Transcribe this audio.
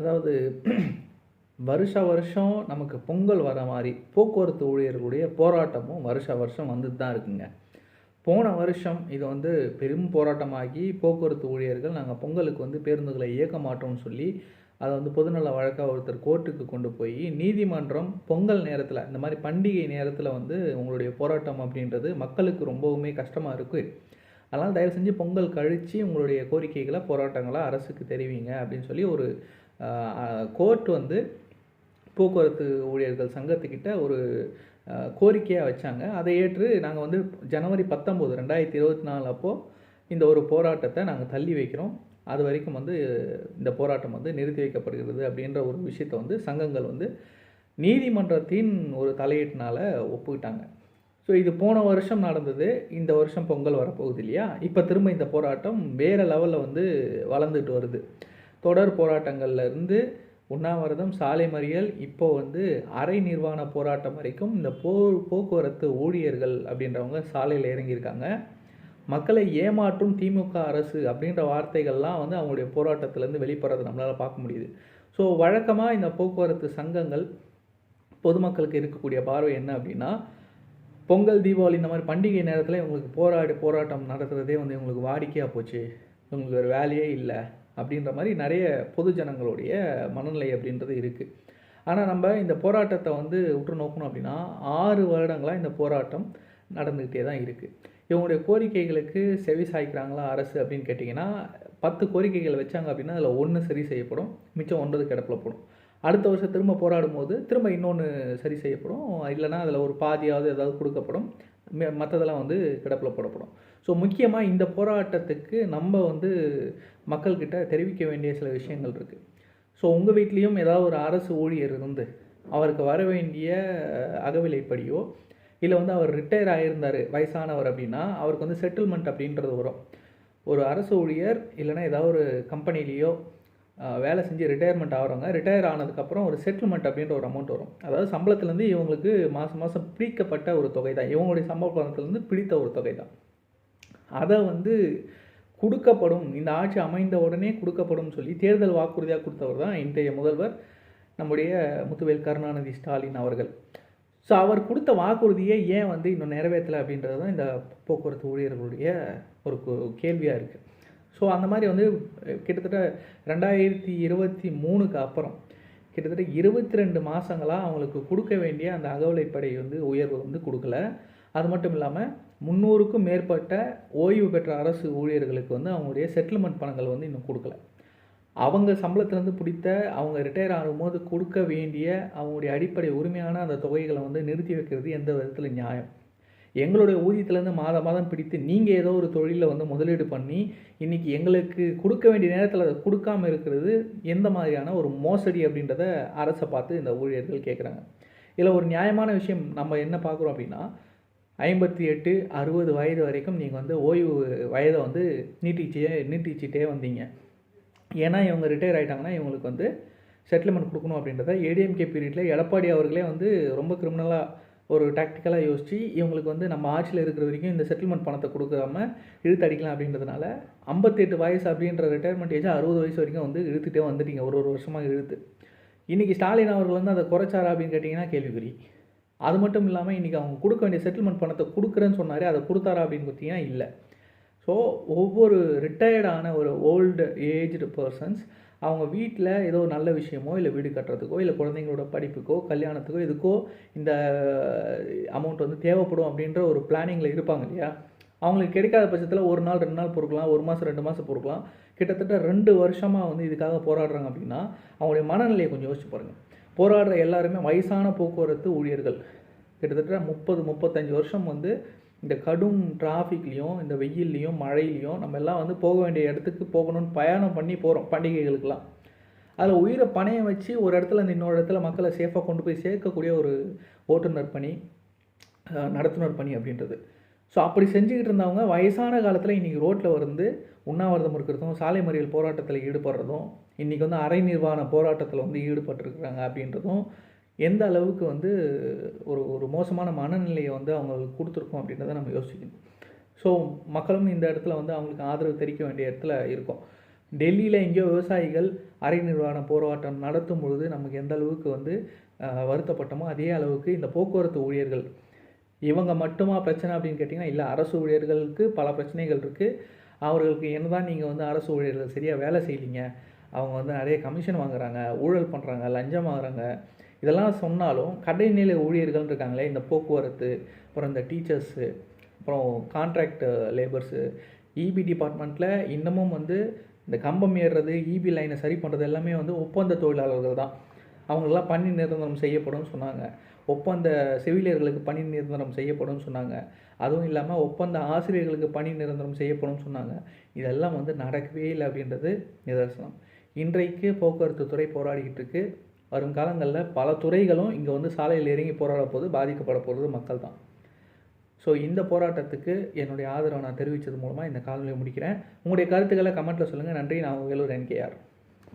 அதாவது வருஷ வருஷம் நமக்கு பொங்கல் வர மாதிரி போக்குவரத்து ஊழியர்களுடைய போராட்டமும் வருஷ வருஷம் வந்துட்டு தான் இருக்குங்க. போன வருஷம் இது வந்து பெரும் போராட்டமாகி போக்குவரத்து ஊழியர்கள் நாங்கள் பொங்கலுக்கு வந்து பேருந்துகளை இயக்க மாட்டோம்னு சொல்லி அதை வந்து பொதுநல வழக்காக ஒருத்தர் கோர்ட்டுக்கு கொண்டு போய் நீதிமன்றம் பொங்கல் நேரத்தில் இந்த மாதிரி பண்டிகை நேரத்தில் வந்து உங்களுடைய போராட்டம் அப்படின்றது மக்களுக்கு ரொம்பவுமே கஷ்டமாக இருக்குது அதனால் தயவு செஞ்சு பொங்கல் கழித்து உங்களுடைய கோரிக்கைகளை போராட்டங்களை அரசுக்கு தெரிவிங்க அப்படின்னு சொல்லி ஒரு கோர்ட் வந்து போக்குவரத்து ஊழியர்கள் சங்கத்துக்கிட்ட ஒரு கோரிக்கையாக வச்சாங்க. அதை ஏற்று நாங்கள் வந்து ஜனவரி பத்தொம்போது ரெண்டாயிரத்தி இருபத்தி நாலு அப்போது இந்த ஒரு போராட்டத்தை நாங்கள் தள்ளி வைக்கிறோம். அது வரைக்கும் வந்து இந்த போராட்டம் வந்து நிறுத்தி வைக்கப்படுகிறது அப்படின்ற ஒரு விஷயத்தை வந்து சங்கங்கள் வந்து நீதிமன்றத்தின் ஒரு தலையீட்டினால் ஒப்புக்கிட்டாங்க. ஸோ இது போன வருஷம் நடந்தது. இந்த வருஷம் பொங்கல் வரப்போகுது இல்லையா? இப்போ திரும்ப இந்த போராட்டம் வேறு லெவலில் வந்து வளர்ந்துட்டு வருது. தொடர் போராட்டங்கள்ல இருந்து உண்ணாவிரதம் சாலை மறியல் இப்போ வந்து அரை நிர்வாண போராட்டம் வரைக்கும் இந்த போ போக்குவரத்து ஊழியர்கள் அப்படின்றவங்க சாலையில் இறங்கியிருக்காங்க. மக்களை ஏமாற்றும் திமுக அரசு அப்படின்ற வார்த்தைகள்லாம் வந்து அவங்களுடைய போராட்டத்திலேருந்து வெளிப்படுறதை நம்மளால் பார்க்க முடியுது. ஸோ வழக்கமாக இந்த போக்குவரத்து சங்கங்கள் பொதுமக்களுக்கு இருக்கக்கூடிய பார்வை என்ன அப்படின்னா பொங்கல் தீபாவளி இந்த மாதிரி பண்டிகை நேரத்தில் இவங்களுக்கு போராடி போராட்டம் நடத்துகிறதே வந்து இவங்களுக்கு வாடிக்கையாக போச்சு. இவங்களுக்கு ஒரு வேலையே இல்லை. அப்படின்ற மாதிரி நிறைய பொது ஜனங்களுடைய மனநிலை அப்படின்றது இருக்குது ஆனால் நம்ம இந்த போராட்டத்தை வந்து உற்று நோக்கணும் அப்படின்னா ஆறு வருடங்களாக இந்த போராட்டம் நடந்துக்கிட்டே தான் இருக்குது இவங்களுடைய கோரிக்கைகளுக்கு செவி சாய்க்கிறாங்களா அரசு அப்படின்னு கேட்டிங்கன்னா பத்து கோரிக்கைகள் வச்சாங்க அப்படின்னா அதில் ஒன்று சரி செய்யப்படும் மிச்சம் ஒன்பது கிடப்பில் போடும். அடுத்த வருஷம் திரும்ப போராடும் போது திரும்ப இன்னொன்று சரி செய்யப்படும். இல்லைனா அதில் ஒரு பாதியாவது ஏதாவது கொடுக்கப்படும். மற்றதெல்லாம் வந்து கிடப்பில் போடப்படும். ஸோ முக்கியமாக இந்த போராட்டத்துக்கு நம்ம வந்து மக்கள்கிட்ட தெரிவிக்க வேண்டிய சில விஷயங்கள் இருக்குது ஸோ உங்கள் வீட்லேயும் ஏதாவது ஒரு அரசு ஊழியர் இருந்து அவருக்கு வர வேண்டிய அகவிலைப்படியோ இல்லை வந்து அவர் ரிட்டையர் ஆகியிருந்தார் வயசானவர் அப்படின்னா அவருக்கு வந்து செட்டில்மெண்ட் அப்படின்றது வரும். ஒரு அரசு ஊழியர் இல்லைனா ஏதாவது ஒரு கம்பெனிலேயோ வேலை செஞ்சு ரிட்டையர்மெண்ட் ஆகிறவங்க ரிட்டையர் ஆனதுக்கப்புறம் ஒரு செட்டில்மெண்ட் அப்படின்ற ஒரு அமௌண்ட் வரும். அதாவது சம்பளத்துலேருந்து இவங்களுக்கு மாதம் மாதம் பிரிக்கப்பட்ட ஒரு தொகை தான் இவங்களுடைய சம்பள பணத்துலேருந்து பிடித்த ஒரு தொகை தான் அதை வந்து கொடுக்கப்படும் இந்த ஆட்சி அமைந்த உடனே கொடுக்கப்படும் சொல்லி தேர்தல் வாக்குறுதியாக கொடுத்தவர் தான் இன்றைய முதல்வர் நம்முடைய முத்துவேல் கருணாநிதி ஸ்டாலின் அவர்கள். ஸோ அவர் கொடுத்த வாக்குறுதியை ஏன் வந்து இன்னும் நிறைவேற்றலை அப்படின்றது தான் இந்த போக்குவரத்து ஊழியர்களுடைய ஒரு கேள்வியாக இருக்குது ஸோ அந்த மாதிரி வந்து கிட்டத்தட்ட ரெண்டாயிரத்தி இருபத்தி மூணுக்கு அப்புறம் கிட்டத்தட்ட இருபத்தி ரெண்டு மாதங்களாக அவங்களுக்கு கொடுக்க வேண்டிய அந்த அகவலைப்படை வந்து உயர்வு வந்து கொடுக்கல. அது மட்டும் இல்லாமல் முந்நூறுக்கும் மேற்பட்ட ஓய்வு பெற்ற அரசு ஊழியர்களுக்கு வந்து அவங்களுடைய செட்டில்மெண்ட் பணங்கள் வந்து இன்னும் கொடுக்கல. அவங்க சம்பளத்திலேருந்து பிடித்த அவங்க ரிட்டையர் ஆகும்போது கொடுக்க வேண்டிய அவங்களுடைய அடிப்படை உரிமையான அந்த தொகைகளை வந்து நிறுத்தி வைக்கிறது எந்த விதத்தில் நியாயம்? எங்களுடைய ஊதியத்துலேருந்து மாதம் மாதம் பிடித்து நீங்கள் ஏதோ ஒரு தொழிலில் வந்து முதலீடு பண்ணி இன்றைக்கி எங்களுக்கு கொடுக்க வேண்டிய நேரத்தில் அதை கொடுக்காமல் இருக்கிறது எந்த மாதிரியான ஒரு மோசடி அப்படின்றத அரசை பார்த்து இந்த ஊழியர்கள் கேட்குறாங்க இதில் ஒரு நியாயமான விஷயம் நம்ம என்ன பார்க்குறோம் அப்படின்னா ஐம்பத்தி எட்டு அறுபது வயது வரைக்கும் நீங்கள் வந்து ஓய்வு வயதை வந்து நீட்டிச்சே நீட்டிச்சிட்டே வந்தீங்க. ஏன்னா இவங்க ரிட்டையர் ஆகிட்டாங்கன்னா இவங்களுக்கு வந்து செட்டில்மெண்ட் கொடுக்கணும் அப்படின்றத ஏடிஎம்கே பீரியடில் எடப்பாடி அவர்களே வந்து ரொம்ப கிரிமினலாக ஒரு டாக்டிக்கலாக யோசித்து இவங்களுக்கு வந்து நம்ம ஆட்சியில் இருக்கிற வரைக்கும் இந்த செட்டில்மெண்ட் பணத்தை கொடுக்காம இழுத்து அடிக்கலாம் அப்படின்றதுனால ஐம்பத்தெட்டு வயசு அப்படின்ற ரிட்டையர்மெண்ட் ஏஜ் அறுபது வயசு வரைக்கும் வந்து இழுத்துட்டே வந்துட்டீங்க. ஒரு ஒரு வருஷமாக இழுத்து. இன்றைக்கி ஸ்டாலின் அவர்கள் வந்து அதை குறைச்சாரா அப்படின்னு கேட்டிங்கன்னா கேள்விக்குறி. அது மட்டும் இல்லாமல் இன்றைக்கி அவங்க கொடுக்க வேண்டிய செட்டில்மெண்ட் பணத்தை கொடுக்குறேன்னு சொன்னாரே. அதை கொடுத்தாரா அப்படின்னு பார்த்தீங்கன்னா இல்லை. ஸோ ஒவ்வொரு ரிட்டையர்டான ஒரு ஓல்டு ஏஜ்டு பர்சன்ஸ் அவங்க வீட்டில் ஏதோ நல்ல விஷயமோ இல்லை வீடு கட்டுறதுக்கோ இல்லை குழந்தைங்களோட படிப்புக்கோ கல்யாணத்துக்கோ இதுக்கோ இந்த அமௌண்ட் வந்து தேவைப்படும் அப்படின்ற ஒரு பிளானிங்கில் இருப்பாங்க இல்லையா? அவங்களுக்கு கிடைக்காத பட்சத்தில் ஒரு நாள் ரெண்டு நாள் பொறுக்கலாம் ஒரு மாதம் ரெண்டு மாதம் பொறுக்கலாம். கிட்டத்தட்ட ரெண்டு வருஷமாக வந்து இதுக்காக போராடுறாங்க அப்படின்னா அவங்களுடைய மனநிலையை கொஞ்சம் யோசிச்சு பாருங்கள் போராடுற எல்லாருமே வயசான போக்குவரத்து ஊழியர்கள். கிட்டத்தட்ட முப்பது முப்பத்தஞ்சு வருஷம் வந்து இந்த கடும் டிராஃபிக்லேயும் இந்த வெயில்லையும் மழையிலையும் நம்ம எல்லாம் வந்து போக வேண்டிய இடத்துக்கு போகணும்னு பயணம் பண்ணி போகிறோம் பண்டிகைகளுக்கெல்லாம். அதில் உயிரை பணையம் வச்சு ஒரு இடத்துல இந்த இன்னொரு இடத்துல மக்களை சேஃபாக கொண்டு போய் சேர்க்கக்கூடிய ஒரு ஓட்டுநர் பணி நடத்துனர் பணி அப்படின்றது. ஸோ அப்படி செஞ்சுக்கிட்டு இருந்தவங்க வயசான காலத்தில் இன்றைக்கி ரோட்டில் வந்து உண்ணாவிரதம் இருக்கிறதும் சாலை மறியல் போராட்டத்தில் ஈடுபடுறதும் இன்றைக்கி வந்து அரை நிர்வாண போராட்டத்தில் வந்து ஈடுபட்டிருக்கிறாங்க அப்படின்றதும் எந்த அளவுக்கு வந்து ஒரு ஒரு மோசமான மனநிலையை வந்து அவங்களுக்கு கொடுத்துருக்கோம் அப்படின்றத நம்ம யோசிக்கணும். ஸோ மக்களும் இந்த இடத்துல வந்து அவங்களுக்கு ஆதரவு தெரிவிக்க வேண்டிய இடத்துல இருக்கும். டெல்லியில் எங்கேயோ விவசாயிகள் அரை நிர்வாண போராட்டம் நடத்தும் பொழுது நமக்கு எந்த அளவுக்கு வந்து வருத்தப்பட்டமோ அதே அளவுக்கு இந்த போக்குவரத்து ஊழியர்கள் இவங்க மட்டுமா பிரச்சனை அப்படின்னு கேட்டிங்கன்னா இல்லை அரசு ஊழியர்களுக்கு பல பிரச்சனைகள் இருக்குது அவர்களுக்கு என்னதான் நீங்கள் வந்து அரசு ஊழியர்கள் சரியாக வேலை செய்யலீங்க. அவங்க வந்து நிறைய கமிஷன் வாங்குறாங்க ஊழல் பண்ணுறாங்க லஞ்சம் வாங்குறாங்க. இதெல்லாம் சொன்னாலும் கடைநிலை ஊழியர்கள் இருக்காங்களே இந்த போக்குவரத்து அப்புறம் இந்த டீச்சர்ஸு அப்புறம் கான்ட்ராக்ட் லேபர்ஸு இபி டிபார்ட்மெண்ட்டில் இன்னமும் வந்து இந்த கம்பம் ஏறுறது இபி லைனை சரி பண்ணுறது எல்லாமே வந்து ஒப்பந்த தொழிலாளர்கள் தான். அவங்களெல்லாம் பணி நிரந்தரம் செய்யப்படும்னு சொன்னாங்க. ஒப்பந்த செவிலியர்களுக்கு பணி நிரந்தரம் செய்யப்படும்னு சொன்னாங்க. அதுவும் இல்லாமல் ஒப்பந்த ஆசிரியர்களுக்கு பணி நிரந்தரம் செய்யப்படும்னு சொன்னாங்க. இதெல்லாம் வந்து நடக்கவே இல்லை அப்படின்றது நிதர்சனம். இன்றைக்கு போக்குவரத்து துறை போராடிக்கிட்டு இருக்கு. வரும் காலங்களில் பல துறைகளும் இங்கே வந்து சாலையில் இறங்கி போராட போது பாதிக்கப்பட போகிறது மக்கள் தான் ஸோ இந்த போராட்டத்துக்கு என்னுடைய ஆதரவை நான் தெரிவித்தது மூலமாக இந்த காணொலியை முடிக்கிறேன். உங்களுடைய கருத்துக்களை கமெண்ட்டில் சொல்லுங்கள் நன்றி. நான் வேலூர் என்கேஆர்